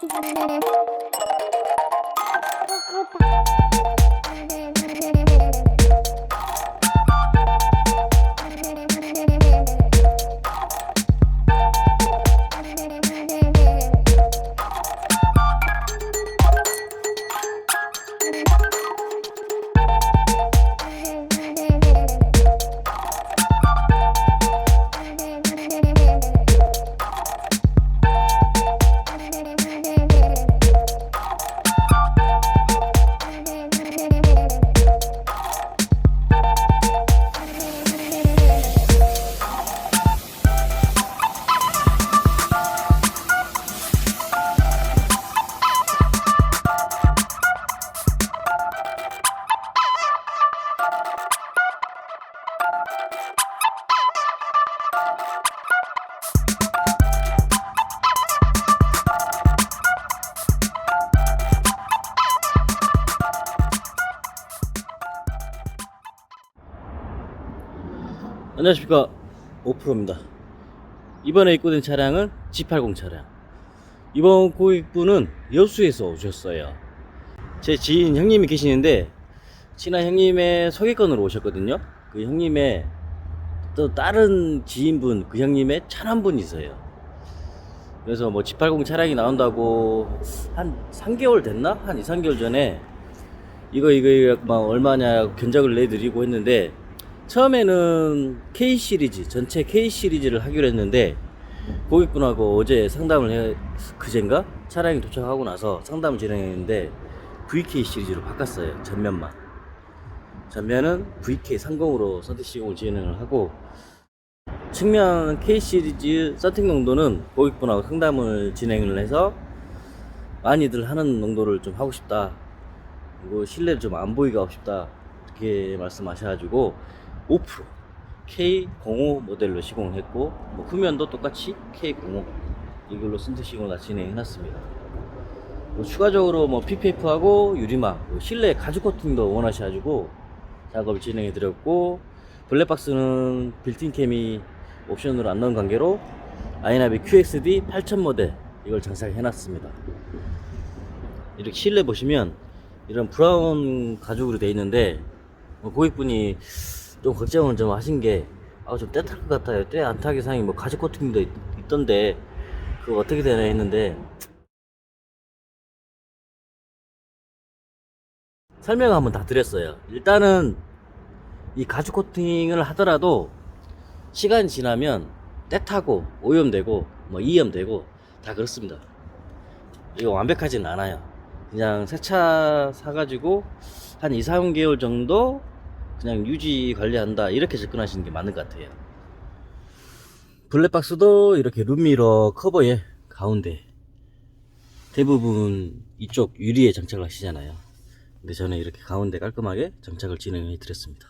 Hoşçakalın. 안녕하십니까. 오프로입니다. 이번에 입고된 차량은 G80 차량. 이번 고객분은 여수에서 오셨어요. 제 지인 형님이 계시는데 친한 형님의 소개권으로 오셨거든요. 그 형님의 또 다른 지인분 그 형님의 차한 분이 있어요. 그래서 뭐 G80 차량이 나온다고 한 3개월 됐나? 한 2, 3개월 전에 이거 이거 이거 막 얼마냐 견적을 내드리고 했는데 처음에는 K 시리즈 전체 K 시리즈를 하기로 했는데 고객분하고 어제 상담을 해 그젠가? 차량이 도착하고 나서 상담을 진행했는데 VK 시리즈로 바꿨어요 전면만. 전면은 VK 30으로 선택 시공을 진행을 하고 측면 K 시리즈 서팅 농도는 고객분하고 상담을 진행을 해서 많이들 하는 농도를 좀 하고 싶다. 그리고 실내를 좀 안 보이게 하고 싶다. 이렇게 말씀하셔가지고 5% K05 모델로 시공을 했고 뭐 후면도 똑같이 K05 이걸로 선택 시공을 다 진행해놨습니다. 뭐 추가적으로 뭐 PPF하고 유리막, 뭐 실내 가죽 코팅도 원하셔가지고 작업을 진행해드렸고 블랙박스는 빌트인 캠이 옵션으로 안 넣은 관계로 아이나비 QXD 8000 모델 이걸 장착해놨습니다. 이렇게 실내 보시면 이런 브라운 가죽으로 되어 있는데 뭐 고객분이 좀 걱정을 좀 하신 게, 아, 좀때탈것 같아요. 때안 타기 상이 뭐 가죽 코팅도 있, 있던데, 그거 어떻게 되나 했는데, 설명 한번 다 드렸어요. 일단은, 이 가죽 코팅을 하더라도, 시간이 지나면 때 타고, 오염되고, 뭐 이염되고, 다 그렇습니다. 이거 완벽하진 않아요. 그냥 새 차 사가지고, 한 2, 3개월 정도 그냥 유지 관리한다 이렇게 접근하시는 게 맞는 것 같아요. 블랙박스도 이렇게 룸미러 커버에 가운데 대부분 이쪽 유리에 장착을 하시잖아요. 근데 저는 이렇게 가운데 깔끔하게 장착을 진행해 드렸습니다.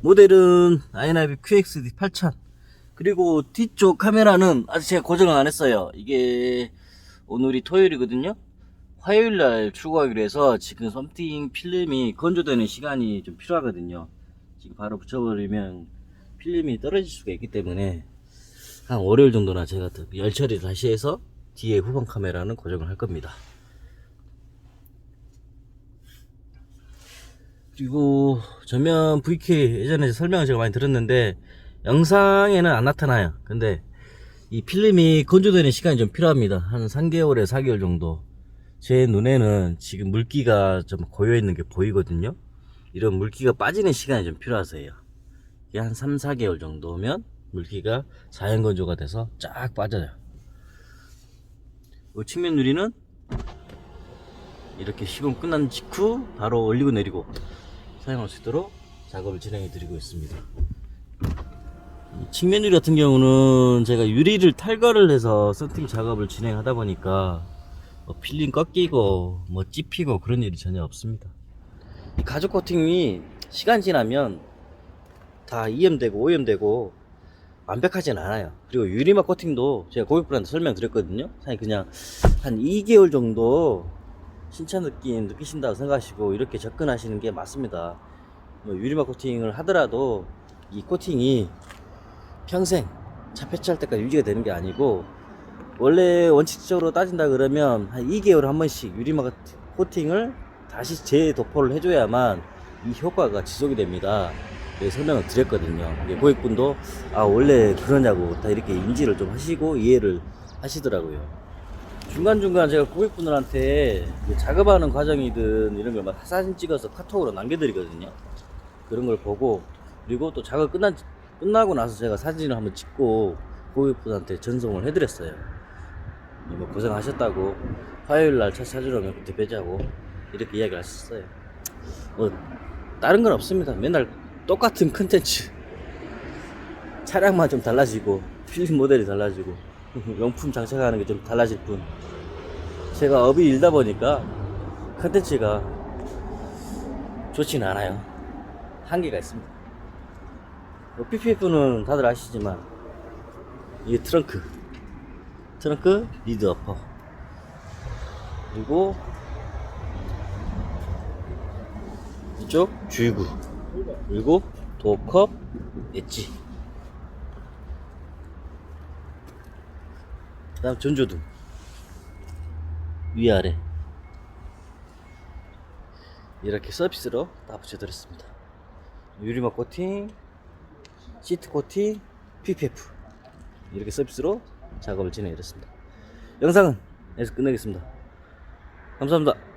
모델은 아이나비 QXD 8000 그리고 뒤쪽 카메라는 아직 제가 고정을 안 했어요. 이게 오늘이 토요일이거든요 화요일 날 출고하기로 해서 지금 썸띵 필름이 건조되는 시간이 좀 필요하거든요. 지금 바로 붙여버리면 필름이 떨어질 수가 있기 때문에 한 월요일 정도나 제가 더열 처리 다시 해서 뒤에 후방 카메라는 고정을 할 겁니다. 그리고 전면 VK 예전에 설명을 제가 많이 들었는데 영상에는 안 나타나요. 근데 이 필름이 건조되는 시간이 좀 필요합니다. 한 3개월에 4개월 정도. 제 눈에는 지금 물기가 좀 고여 있는 게 보이거든요. 이런 물기가 빠지는 시간이 좀 필요하세요. 이게 한 3, 4개월 정도면 물기가 자연 건조가 돼서 쫙 빠져요. 이 측면 유리는 이렇게 시공 끝난 직후 바로 올리고 내리고 사용할 수 있도록 작업을 진행해 드리고 있습니다. 이 측면 유리 같은 경우는 제가 유리를 탈거를 해서 썬팅 작업을 진행하다 보니까 뭐 필링 꺾이고 뭐 찝히고 그런 일이 전혀 없습니다. 이 가죽 코팅이 시간 지나면 다 이염되고 오염되고 완벽하진 않아요. 그리고 유리막 코팅도 제가 고객분한테 설명드렸거든요. 사실 그냥 한 2개월 정도 신차 느낌 느끼신다고 생각하시고 이렇게 접근하시는 게 맞습니다. 뭐 유리막 코팅을 하더라도 이 코팅이 평생 차 폐차할 때까지 유지가 되는 게 아니고 원래 원칙적으로 따진다 그러면 한 2개월에 한 번씩 유리막 코팅을 다시 재도포를 해줘야만 이 효과가 지속이 됩니다. 네, 설명을 드렸거든요. 고객분도 아 원래 그러냐고 다 이렇게 인지를 좀 하시고 이해를 하시더라고요. 중간중간 제가 고객분들한테 그 작업하는 과정이든 이런 걸 막 사진 찍어서 카톡으로 남겨드리거든요. 그런 걸 보고 그리고 또 작업 끝난 끝나고 나서 제가 사진을 한번 찍고 고객분한테 전송을 해드렸어요. 뭐 고생하셨다고 화요일 날 차 찾으러 그때 뵈자고 이렇게 이야기를 하셨어요. 뭐 다른 건 없습니다. 맨날 똑같은 컨텐츠 차량만 좀 달라지고 필름 모델이 달라지고 용품 장착하는 게 좀 달라질 뿐 제가 업이 일다 보니까 컨텐츠가 좋진 않아요. 한계가 있습니다. 뭐 PPF는 다들 아시지만 이게 트렁크 트렁크 리드 어퍼. 그리고 이쪽 주유구. 그리고 도어컵 엣지. 그 다음 전조등. 위아래. 이렇게 서비스로 다 붙여드렸습니다. 유리막 코팅 시트 코팅 PPF 이렇게 서비스로 작업을 진행했습니다. 영상은 여기서 끝내겠습니다. 감사합니다